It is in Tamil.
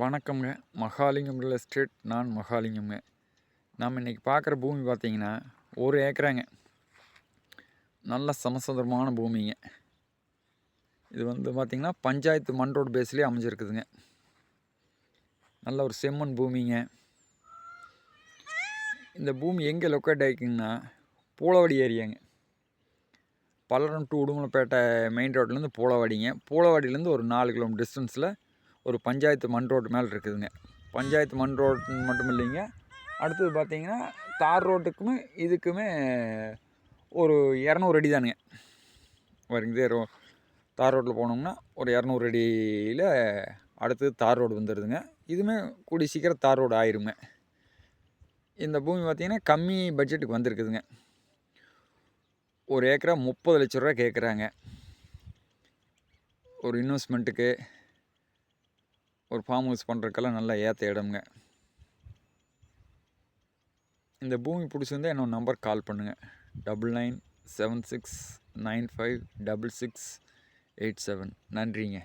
வணக்கம்ங்க. மகாலிங்கம் ரியல் எஸ்டேட் நான் மகாலிங்கம்ங்க. நம்ம இன்றைக்கி பார்க்குற பூமி பார்த்தீங்கன்னா ஒரு ஏக்கராங்க. நல்ல சமசந்தரமான பூமிங்க. இது வந்து பார்த்திங்கன்னா பஞ்சாயத்து மண் ரோடு பேஸ்லேயே அமைஞ்சிருக்குதுங்க. நல்ல ஒரு செம்மண் பூமிங்க. இந்த பூமி எங்கே லொக்கேட் ஆகிக்குங்கன்னா பூலவாடி ஏரியாங்க. பல்லடம் டு உடுமலைப்பேட்டை மெயின் ரோட்லேருந்து பூளவாடிங்க பூளவாடியிலேருந்து ஒரு நாலு கிலோமீட்டர் டிஸ்டன்ஸில் ஒரு பஞ்சாயத்து மண் ரோடு மேலே இருக்குதுங்க. பஞ்சாயத்து மண் ரோடு மட்டும் இல்லைங்க. அடுத்தது பார்த்தீங்கன்னா தார் ரோட்டுக்குமே இதுக்குமே ஒரு இரநூறு அடி தானுங்க. வருங்க ரோ தார் ரோட்டில் போனோம்னா ஒரு இரநூறு அடியில் அடுத்தது தார் ரோடு வந்துடுதுங்க இதுவுமே கூடி சீக்கிரம் தார் ரோடு ஆயிருங்க. இந்த பூமி பார்த்திங்கன்னா கம்மி பட்ஜெட்டுக்கு வந்திருக்குதுங்க. ஒரு ஏக்கரா முப்பது லட்ச ரூபா கேட்குறாங்க. ஒரு இன்வெஸ்ட்மெண்ட்டுக்கு ஒரு ஃபார்ம் ஹவுஸ் பண்ணுறதுக்கெல்லாம் நல்லா ஏற்ற இடம்ங்க. இந்த பூமி பிடிச்சிருந்தா என்னோட நம்பர் கால் பண்ணுங்கள் double nine seven six nine five double six eight seven நன்றிங்க.